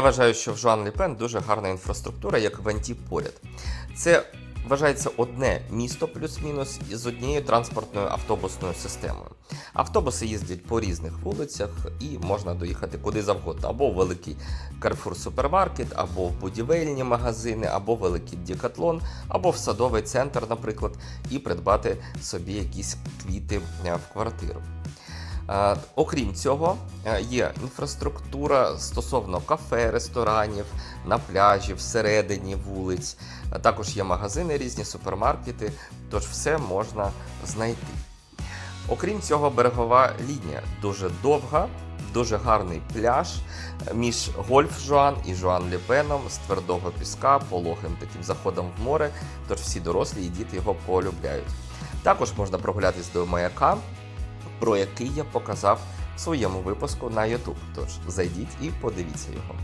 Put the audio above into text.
Я вважаю, що в Жуан Ліпен дуже гарна інфраструктура, як в Анті поряд. Це вважається одне місто плюс-мінус із однією транспортною автобусною системою. Автобуси їздять по різних вулицях і можна доїхати куди завгодно, або в великий Carrefour супермаркет, або в будівельні магазини, або в великий Дікатлон, або в садовий центр, наприклад, і придбати собі якісь квіти е, в квартиру. Е, Окрім цього, е, є інфраструктура стосовно кафе, ресторанів, на пляжі, всередині вулиць. Також є магазини різні, супермаркети, тож все можна знайти. Окрім цього, берегова лінія дуже довга, дуже гарний пляж е, між гольф Жуан і Жуан Ліпеном з твердого піска, пологим таким заходом в море, тож всі дорослі і діти його полюбляють. Також можна прогулятись до маяка, про який я показав в своєму випуску на YouTube. Тож зайдіть і подивіться його.